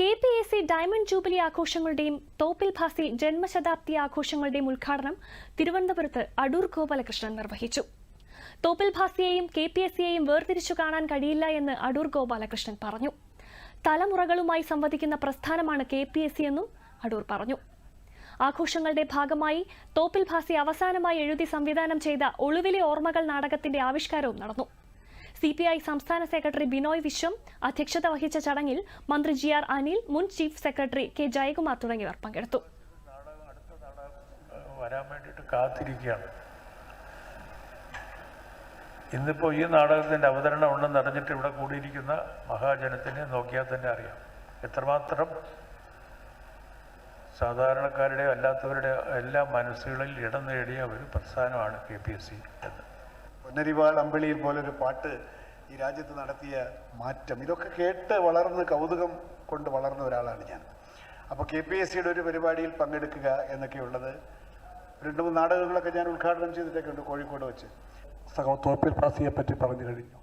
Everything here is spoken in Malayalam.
K P S C diamond jubilee ആഘോഷങ്ങളുടെയും Thoppil Bhasi ജന്മശതാബ്ദി ആഘോഷങ്ങളുടെയും ഉദ്ഘാടനം തിരുവനന്തപുരത്ത് അടൂർ ഗോപാലകൃഷ്ണൻ നിർവഹിച്ചു. തോപ്പിൽ ഭാസിയെയും കെ പി എസ് സിയെയും വേർതിരിച്ചു കാണാൻ കഴിയില്ല എന്ന് അടൂർ ഗോപാലകൃഷ്ണൻ പറഞ്ഞു. തലമുറകളുമായി സംവദിക്കുന്ന പ്രസ്ഥാനമാണ് കെ പി എസ് സി എന്നും അടൂർ പറഞ്ഞു. ആഘോഷങ്ങളുടെ ഭാഗമായി തോപ്പിൽ ഭാസി അവസാനമായി എഴുതി സംവിധാനം ചെയ്ത ഒളിവിലെ ഓർമ്മകൾ നാടകത്തിന്റെ ആവിഷ്കാരവും നടന്നു. സി പി ഐ സംസ്ഥാന സെക്രട്ടറി ബിനോയ് വിശ്വം അധ്യക്ഷത വഹിച്ച ചടങ്ങിൽ മന്ത്രി ജി ആർ അനിൽ മുൻ ചീഫ് സെക്രട്ടറി കെ ജയകുമാർ തുടങ്ങിയവർ പങ്കെടുത്തു. ഇന്നിപ്പോ ഈ നാടകത്തിന്റെ അവതരണം ഉണ്ടെന്ന് അറിഞ്ഞിട്ട് ഇവിടെ കൂടിയിരിക്കുന്ന മഹാജനത്തിനെ നോക്കിയാൽ തന്നെ അറിയാം. എത്രമാത്രം സാധാരണക്കാരുടെ അല്ലാത്തവരുടെ എല്ലാ മനസ്സുകളിൽ ഇടം നേടിയ ഒരു പ്രസ്ഥാനമാണ് കെ പി എസ് സി എന്ന്. പൊന്നരിവാൾ അമ്പിളിയിൽ പോലൊരു പാട്ട് ഈ രാജ്യത്ത് നടത്തിയ മാറ്റം. ഇതൊക്കെ കേട്ട് വളർന്ന് കൗതുകം കൊണ്ട് വളർന്ന ഒരാളാണ് ഞാൻ. അപ്പോൾ കെ പി എസ് സിയുടെ ഒരു പരിപാടിയിൽ പങ്കെടുക്കുക എന്നൊക്കെയുള്ളത് രണ്ട് മൂന്ന് നാടകങ്ങളൊക്കെ ഞാൻ ഉദ്ഘാടനം ചെയ്തിട്ടൊക്കെ ഉണ്ട് കോഴിക്കോട് വെച്ച്. സഹോ തോപ്പിൽ ഭാസിയെ പറ്റി പറഞ്ഞു കഴിഞ്ഞു.